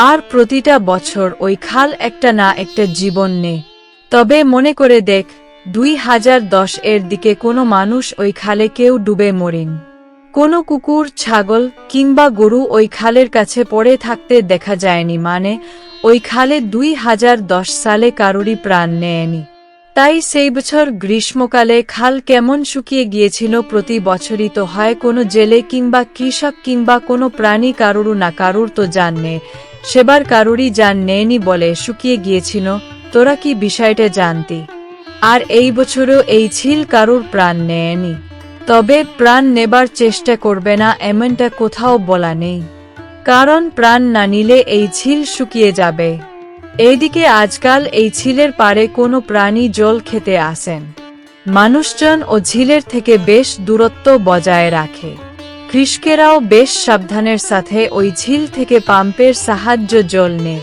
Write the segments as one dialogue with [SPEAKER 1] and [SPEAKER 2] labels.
[SPEAKER 1] আর প্রতিটা বছর ওই খাল একটা না একটা জীবন নে। তবে মনে করে দেখ, দুই হাজার দশ এর দিকে কোনো মানুষ ওই খালে কেউ ডুবে মরিন। কোনো কুকুর, ছাগল কিংবা গরু ওই খালের কাছে পড়ে থাকতে দেখা যায়নি মানে ওই খালে দুই হাজার দশ সালে কারুরই প্রাণ নেয়নি। তাই সেই বছর গ্রীষ্মকালে খাল কেমন শুকিয়ে গিয়েছিল প্রতি বছরই তো হয় কোনো জেলে কিংবা কৃষক কিংবা কোনো প্রাণী কারুর না, কারুর তো জান নে। সেবার কারুরই জান নেয়নি বলে শুকিয়ে গিয়েছিল। তোরা কি বিষয়টা জানতি? আর এই বছরও এই ছিল কারুর প্রাণ নেয়নি। তবে প্রাণ নেবার চেষ্টা করবে না এমনটা কোথাও বলা নেই। কারণ প্রাণ না নিলে এই ঝিল শুকিয়ে যাবে। এইদিকে আজকাল এই ঝিলের পারে কোনো প্রাণী জল খেতে আসেন। মানুষজন ও ঝিলের থেকে বেশ দূরত্ব বজায় রাখে। কৃষকেরাও বেশ সাবধানের সাথে ওই ঝিল থেকে পাম্পের সাহায্য জল নেয়।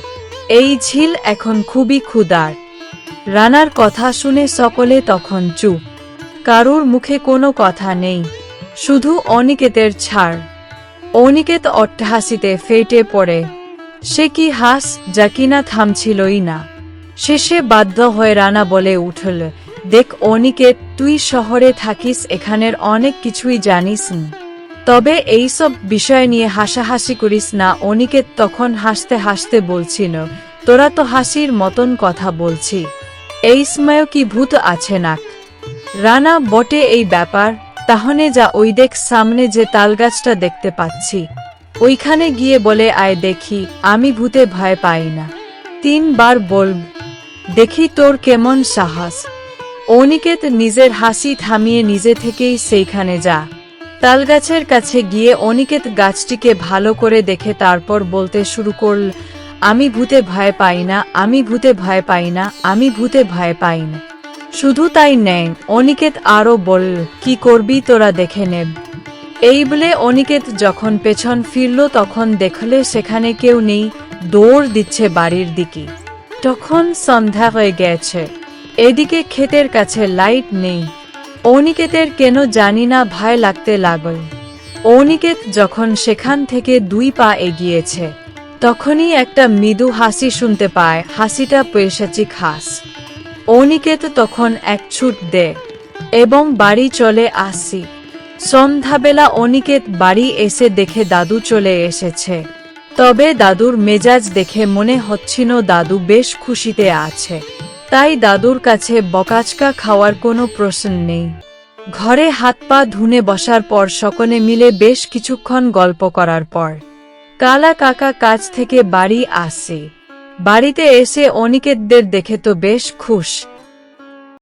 [SPEAKER 1] এই ঝিল এখন খুবই ক্ষুদার রানার কথা শুনে সকলে তখন চুপ। কারুর মুখে কোনো কথা নেই। শুধু অনিকেতের ছাড়। অনিকেত অট্টহাসিতে ফেটে পড়ে। সে কি হাস যা কিনা থামছিলই না। শেষে বাধ্য হয়ে রানা বলে উঠল, দেখ অনিকে, তুই শহরে থাকিস, এখানের অনেক কিছুই জানিস। তবে এইসব বিষয় নিয়ে হাসাহাসি করিস না, অনিকে তখন হাসতে হাসতে বলছিল, তোরা তো হাসির মতন কথা বলছি। এই সময় কি ভূত আছে নাক? রানা, বটে এই ব্যাপার তাহলে যা ওই দেখ সামনে যে তালগাছটা দেখতে পাচ্ছি। ওইখানে গিয়ে বলে, আয় দেখি, আমি ভূতে ভয় পাই না। তিনবার বলব দেখি তোর কেমন সাহস। অনিকেত নিজের হাসি থামিয়ে নিজে থেকেই সেইখানে যা। তালগাছের কাছে গিয়ে অনিকেত গাছটিকে ভালো করে দেখে তারপর বলতে শুরু করল, আমি ভূতে ভয় পাই না, আমি ভূতে ভয় পাই না, আমি ভূতে ভয় পাই না। শুধু তাই নেই অনিকেত আরও বলল, কি করবি তোরা দেখে নেব। এই বলে অনিকেত যখন পেছন ফিরল, তখন দেখলে সেখানে কেউ নেই, দৌড় দিচ্ছে বাড়ির দিকে। তখন সন্ধ্যা হয়ে গেছে। এদিকে ক্ষেতের কাছে লাইট নেই। অনিকেতের কেন জানি না ভয় লাগতে লাগল। অনিকেত যখন সেখান থেকে দুই পা এগিয়েছে, তখনই একটা মৃদু হাসি শুনতে পায়, হাসিটা পেশাচি খাস। অনিকেত তখন এক ছুট দে, এবং বাড়ি চলে আসি। সন্ধ্যাবেলা অনিকেত বাড়ি এসে দেখে দাদু চলে এসেছে। তবে দাদুর মেজাজ দেখে মনে হচ্ছিল দাদু বেশ খুশিতে আছে। তাই দাদুর কাছে বকাচকা খাওয়ার কোনো প্রশ্ন নেই। ঘরে হাত পা ধুনে বসার পর সকলে মিলে বেশ কিছুক্ষণ গল্প করার পর। কালা কাকা কাজ থেকে বাড়ি আসে। বাড়িতে এসে অনিকেতদের দেখে তো বেশ খুশ।